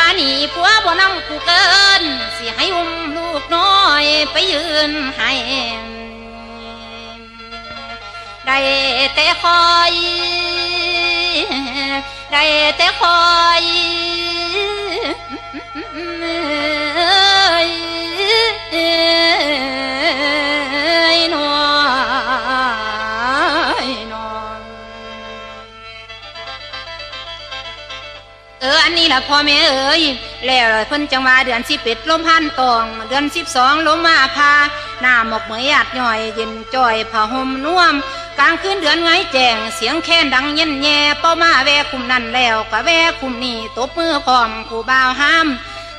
ว่าหนีผัวบ่นำกูเกินสิให้อุ้มลูกน้อยไปยืนให้ได้แต่คอยได้แต่คอย ล่ะพ่อแม่เอ๋ยแล้วเพิ่นจังว่าเดือนสิบเอ็ดลมพันตอง เดือนสิบสองลมมาพาหน้าหมกเหมยหยาดหย่อยเย็นจ่อยผ้าห่มน่วมกลางคืนเดือนไงแจงเสียงแค้นดังเย็นแย่เป้ามาแวคุมนั่นแล้วก็แวคุมนี่ตบมือพร้อมผู้บ่าวห้าม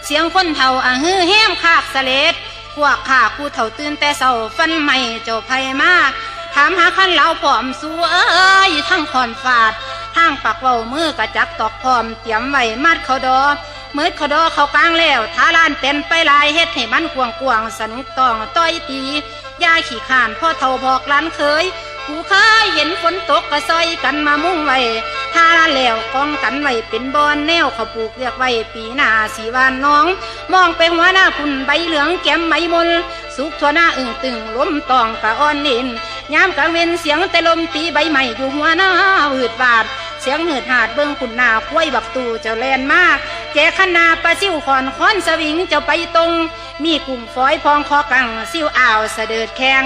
เสียงคนเฒ่าอะฮือแห้มคากเสลดพวกข้าผู้เฒ่าตื่นแต่เศร้าฟันไม่เจ้าไผมาถามหาคันเหล่าผอมสู้เอ้ยทั้งคอนฟาด ทางปักเว้ามือกระจักตอกพร้อมเตรียมไว้มัดเขาดอเมื่อเขาดอเขากลางแล้วท้าลานเป็นไปลายเฮ็ดให้มันกวงกวงสนุกตองต้อยตียาขี่ขานพ่อเฒ่าบอกล้านเคยผู้เคยเห็นฝนตกก็ซอยกันมามุ่งไว้ทาลานแล้วกองกันไว้เป็นบอนแนวเขาปลูกเรียกไว้ปีหน้าสีวานน้อง มองไปหัวหน้าพุ่นใบเหลืองแก้มใบมนสุกทั่วหน้าอึ่งตึงล้มตองกะอ่อนนินยามกลางเวนเสียงแต่ลมตีใบไม้อยู่หัวหน้าวืดวาด เสียงหืดหาดเบิ้งคุณนาควยบักตูเจ้าแลนมากแจขนาปลาซิ่วขอนค้อนสวิงเจ้าไปตรง มีกลุ่มฝอยพองคอกังซิ่วอ่าวเสดิดแข็ง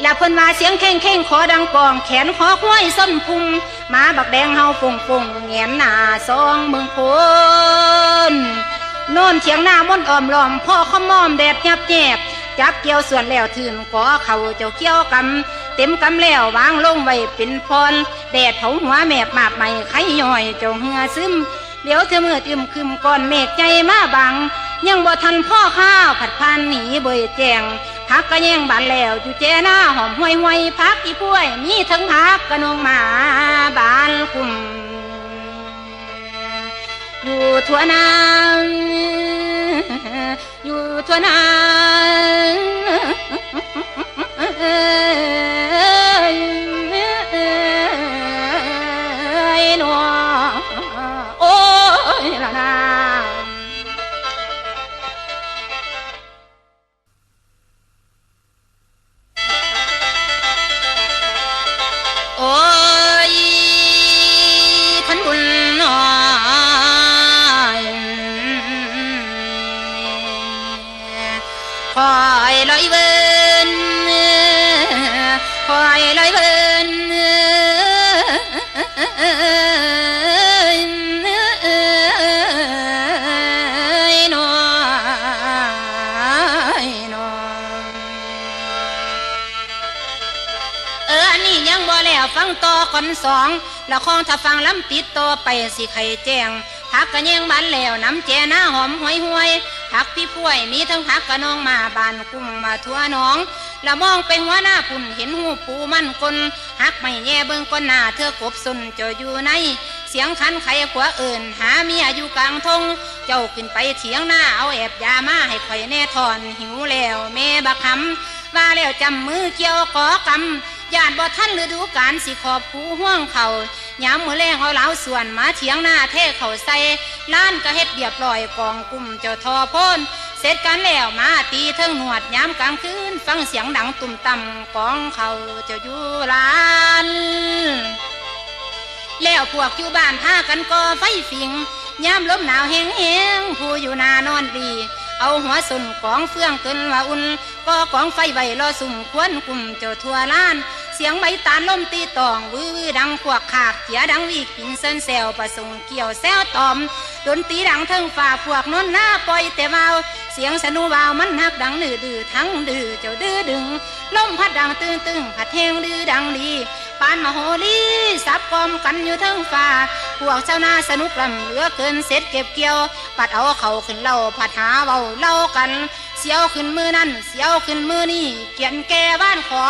แล้วเพิ่นว่าเสียงเข่งเข่งขอดังกอง แขนขอห้วยส้นพุงมาบักแดงเฮาฟงฟงแงนหน้าซองเมืองคนโน่นเถียงหน้ามนอ้อมล้อมพ่อขมอมแดดยับแยบจับเกี่ยวส่วนแล้วถืนขอเขาเจ้าเกี่ยวกำ ต็มกำแล้ววางลงไว้เป็นพรแดดเผาหัวแมบมาบใหม่ไข่ย่อยจ้าเหือซึมเดี๋ยวเธอมืดอึมครึมก่อนเมฆใจมาบัง ยังบ่ทันพ่อข้าวผัดพันหนีเบยแจงพักก็แย่งบานแล้วอยู่เจหน้าหอมห้วยห้วยพักอีป่วย มีทั้งพักกระนงหมาบานคุมอยู่ทั่วนาอยู่ทั่วนา คนสองแล้วคองถ้าฟังลำปิดต่อไปสิไข่แจ้งผักกระแยงบานแล้วน้ำแจหน้าหอมห้วยห้วยผักพี่ป่วยมีทั้งผักกระนองมาบานกุ้มมาทั่วน้องแล้วมองไปหัวหน้าปุ่นเห็นหูปูมันคนหักไม่แย่เบิ่งก้นหน้าเธอกบสุนเจ้าอยู่ใน เสียงคันไขขัวเอิ่น หาเมียอยู่กลางทง เจ้าขึ้นไปเถียงหน้าเอาแอบยามาให้ข่อยแน่ทอนหิวแล้วแม่บักคำว่าแล้วจำมือเกี่ยวขอกำ ญาติบ่ท่านฤดูการสิขอบคูห่วงเขายามมือแรงเอาเหล้าส่วนมาเถียงหน้าเทเขาใส่ล้านก็เฮ็ดเรียบร้อยกองกลุ่มเจ้าทอโพนเสร็จกันแล้วมาตีเทิงหนวดยามกลางคืน ฟังเสียงดังตุ่มต่ำกองเขาเจ้าอยู่ลานแล้วพวกอยู่บ้านพากันก่อไฟฝิงยามลมหนาวแห้งๆผู้อยู่นานอนดีเอาหัวสุนกองเฟื่องเกินว่าอุ่นก็กองไฟไว้รอสุ่มควนกลุ่มเจ้าทั่วล้าน สียงใบตาลลมตีตองวื้อดังพวกขากเขียดังวีกินเส้นแซวประสงเกี่ยวแซวตอมดนตีดังเทิงฝ่าพวกนนหน้าปล่อยแต่เบาเสียงสนุวาวมันหักดังดื้อดื้อทั้งดื้อเจ้าดื้อดึงลมพัดดังตึงตึงพัดแหงดื้อดังดีปานมโหรีสับกอมกันอยู่เทิงฝ่าพวกชาวนาสนุกลำเหลือเกินเสร็จเก็บเกี่ยวปัดเอาเขาขึ้นเล่าผัดหาเบาเล่ากัน เสียวขึ้นมือนั่นเสียวขึ้นมือนี่เกียนแก่บ้านขอ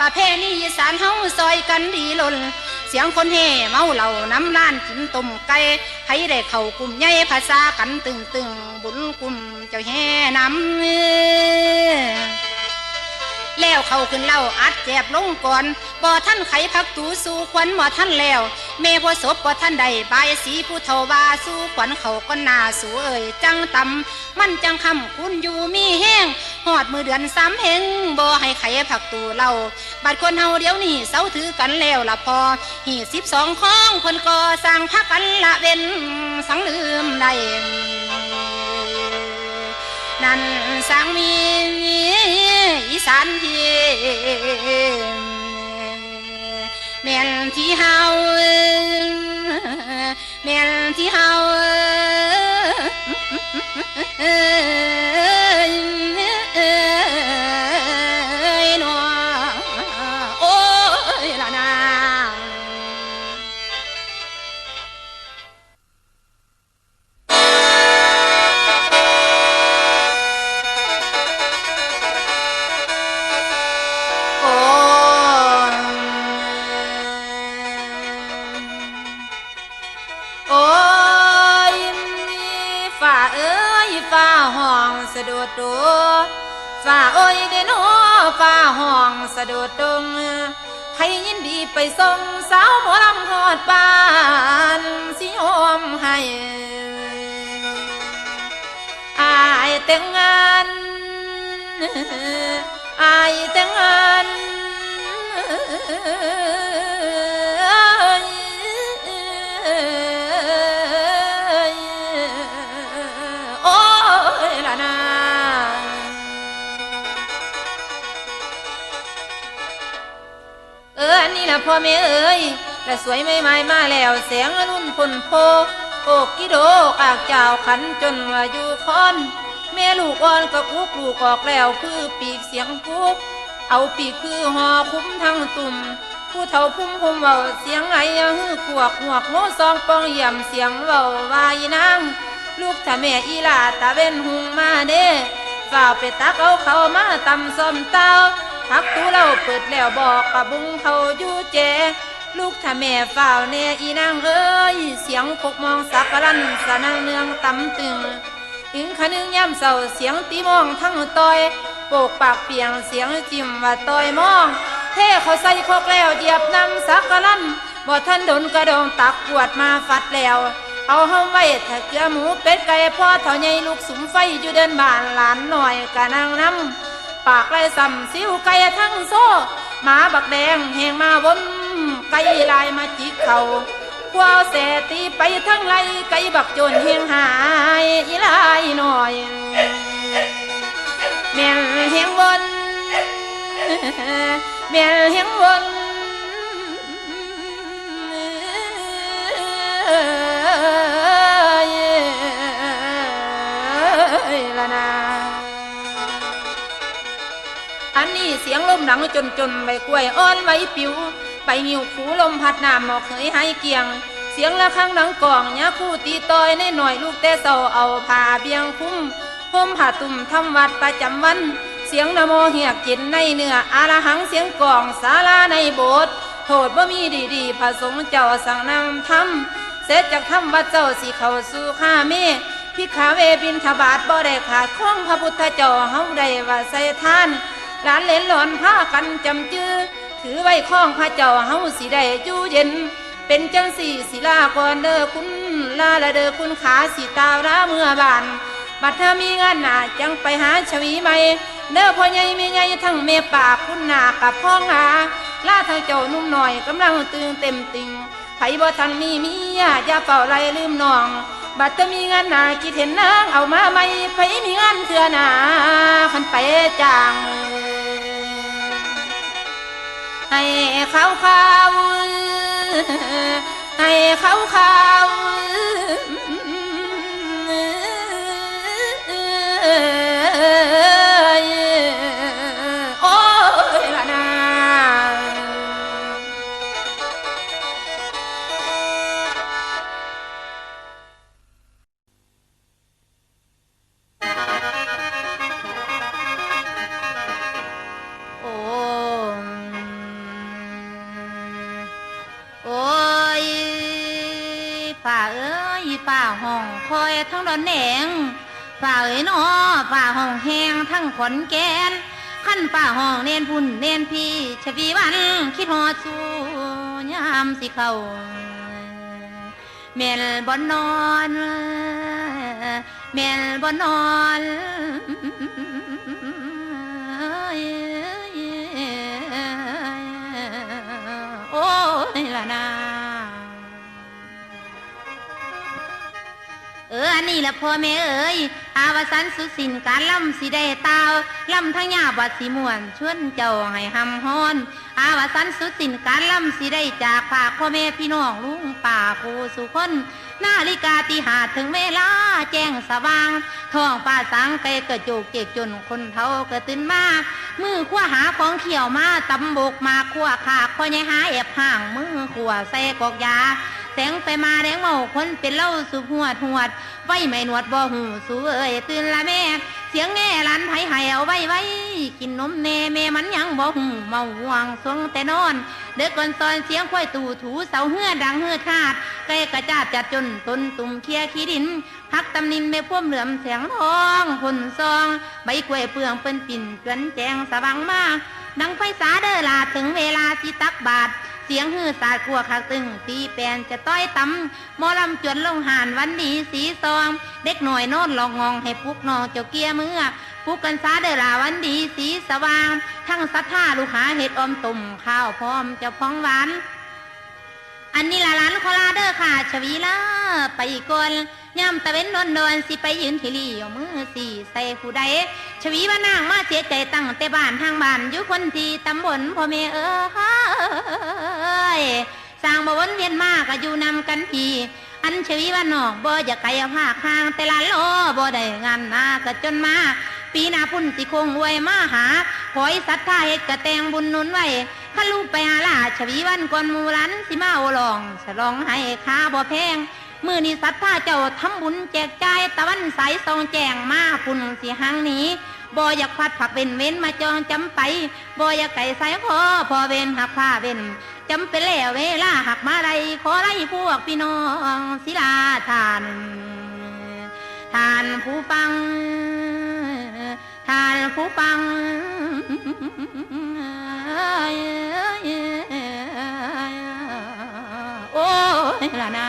ประเพณีอีสานเฮาซอยกันดีล้นเสียงคนเฮเมาเหล่าน้ำล้านกินต้มไก่ให้ได้เข้ากลุ่มใหญ่ภาษากันตึงตึงบุญกลุ่มเจ้าแห่น้ำแล้วเขาขึ้นเล่าอัดแจบลงก่อนบ่ท่านไขพักตูสู่ควันบ่ท่านแล้ว เมพอศพว่าท่านใดบายสีผู้เฒ่าว่าสู้ขวัญเขาก็นาสูเอ่ยจังตำมันจังคำคุณอยู่มีแห้งหอดมือเดือนสามเฮงบ่ให้ไขผักตูเราบัดคนเฮาเดี๋ยวนี้เสาถือกันแล้วละพอหีสิบสองข้องคนก็สร้างพักกันละเว้นสังลืมได้นั่นสร้างมีอีสานที่แม่นที่เฮาแม่นที่ สะดุดดงให้ยินดีไปส่งสาวหมอลำหอดบ้านสิยอมให้อายแต่งงานอายแต่งงานโะพ่อแม่เอ้ยและสวยไม่ไม้มาแล้วแสงอรุณพลโพโอกกิโดอากเจ้าขันจนว่าอยู่คอน แม่ลูกอ่อนก็กุกลูกออกแล้วคือปีกเสียงกุก เอาปีกคือหอคุ้มทั้งตุ่มผู้เฒ่าพุ่มพุ่มเบาเสียงไอ้ฮือขวกหวกโมซองปองเยี่ยมเสียงเบาวายนางลูกถ้าแม่อีลาตาเว้นหุงมาเด้ฝ่าวไปตักเอาเขามาตำส้มเต้า พักตูเราเปิดแล้วบอกกะบุงเขาอยู่เจ ลูกถ้าแม่ฝ่าวเนอีนางเอ้ย เสียงพกมองสักกะลันสะนังเนืองตำตึงถึงขนึงย่ำเศร้าเสียงตีมองทั้งต้อยโปกปากเปียงเสียงจิ้มว่าต้อยมอง เท่เขาใส่คอกแล้วเหยียบนำสักกะลันบ่ท่านดนกระดองตักขวดมาฟัดแล้ว เอาเฮาไว้ถ้าเกลือหมูเป็ดไก่พ่อเท่าใหญ่ลูกสุมไฟอยู่เดินบ้านหลานหน่อยกะนางน้ำ ปากไรซ้ำสิวไก่ทั้งโซ่หมาบักแดงแหงมาวนไก่ลายมาจิกเขากวาวแสตีไปทั้งไรไก่บักโจนเฮียงหายอีลายหน่อยแม่นเฮียงบนแม่นเฮียงบน อันนี้เสียงลมหนังจนจนใบกล้วยอ่อนใบปิวใบงิวขูลมพัดน้ำหมอกเคยให้เกียง เสียงละครั้งหนังกล่องยาคู่ตีตอยในหน่อยลูกแต่เศร้าเอาผ้าเบียงคุ้มห่มผ้าตุ่มทำวัดประจำวัน เสียงนโมเหียกจินในเนื้ออาละหังเสียงกล่องสาลาในโบสถ์โทษบ่มีดีดีๆพระสงฆ์เจ้าสั่งนำทำเสร็จจากทำวัดเจ้าสิเข้าสู่ข้าเมพิขาเวบินทบาทบ่ได้ขาดข้องพระพุทธเจ้าเฮาได้ว่าใส่ทาน หลานเลนหลอนผ้ากันจำจื้อถือไว้ข้องพระเจ้าเฮาสิได้อยู่เย็น เป็นจังสี่ศิลาก่อนเด้อคุณลาละเด้อคุณขาสีตาวราเมื่อบานบัดถ้ามีงานหนาจังไปหาชวีใหม่เด้อพ่อใหญ่แม่ใหญ่ทั้งแม่ป่าคุณหนากับพ่องหาลาทางเจ้านุ่มหน่อยกำลังตื่นเต็มติงไผบ่ทันมีเมียอย่าเฝ้าไรลืมน้อง บัดถ้ามีงานหนาคิดเห็นนางเอามาไหมไผมีงานเถื่อหนาคันไปจาง ให้เขาเขาให้เขาเขา ป่าเอ้ยป่าห้องคอยทั้งดอนแหงป่าเอ้ยนอป่าห้องแหงทั้งขอนแกนขั้นป่าห้องเน้นพุ่นเน้นพี่ชวีวันคิดหอดสู้ยามสิเขาแม่นบ่นอนแม่นบ่นอน ออันนี้ละพ่อแม่เอ๋ยอาวสันสุสินการล่ำสิได้ตาล่ำทั้งยาบัดสิม่วนชวนเจ้าให้หำฮ้อนอาวสันสุสินการล่ำสิได้จากฝาพ่อแม่พี่น้องลุงป่าครูสุคนนาฬิกาตีหาถึงเวลาแจ้งสว่างท้องฟ้าสังไกกระโจกเจกจนคนเท่าก็ตื่นมามือขั้วหาของเขียวมาตำบกมาขั้วขาพ่อใหญ่หาแอบห่างมือขั้วใส่กอกยา แสงไปมาแดงเมาคนเป็นเล่าสุบหวดหวดไว้ไม่หนวดบ่หูสูเอ้ยตื่นละแม่ เสียงแง่ลันไผให้เอาไว้ไว้ กินนมแน่แม่มันยังบ่หูเมาห่วงสวงแต่นอน เด็กก่อนซอนเสียงควายตู่ถูเสาเฮือดังเฮือขาดไก่กระจาดจัดจนต้นตุ่มเคลียขี้ดินพักตำนินไม่พ่วมเหลื่อมแสงทองผลซอง ใบกล้วยเปลืองเป็นปิ่นจวนแจงสว่างมากดังไฟสาเดอลาถึงเวลาสิตักบาท เสียงฮือสาดกลัวคักตึงตีแปนจะต้อยตำหมอลำจวนลงหานวันดีสีซอง เด็กหน่อยโนอนลองงองให้ปุกนองเจ้าเกียมือปุกกันสาเดลาวันดีสีสว่าง ทั้งสัทธาลูกหาเห็ดอมตุ่มข้าวพร้อมจะพ้องหวานอันนี้ละร้านโคลาเดอร์ค่ะ ชวีละไปอีก่อน ย่ำตะเว้นนอนนอนสิไปยืนที่รีเอามือสี่ใส่ผู้ใดชวีว่านางมาเสียใจตั้งแต่บ้านทางบ้านอยู่คนที่ตำบลพ่อแม่เอ้ยสร้างบ่วนเวียนมากก็อยู่นำกันพีอันชวีว่านอกบ่อยากไกลเอาผ้าคางแต่ละโลบ่ได้งานนาก็จนมาปีนาพุ่นสิคงอวยมาหาขอยศรัทธาเฮ็ดกระแตงบุญนุนไว้ข้าลูกไปหาลาชวีวันก่อนมูรันสิมาโอลองฉลองให้ค่าบ่แพง มือนี้ศรัทธาเจ้าทำบุญแจกจ่ายตะวันใสซองแจงมาพุ่นสิหังนี้บ่อยากพัดผักเว้นเว้นมาจองจำไปบ่อยากไก่ใส่คอพอเว้นหักผ้าเว้นจำเป็นแล้วเวลาหักมาไรขอไล่พวกพี่น้องศิลาทานทานผู้ฟังทานผู้ฟังโอ้ยละนา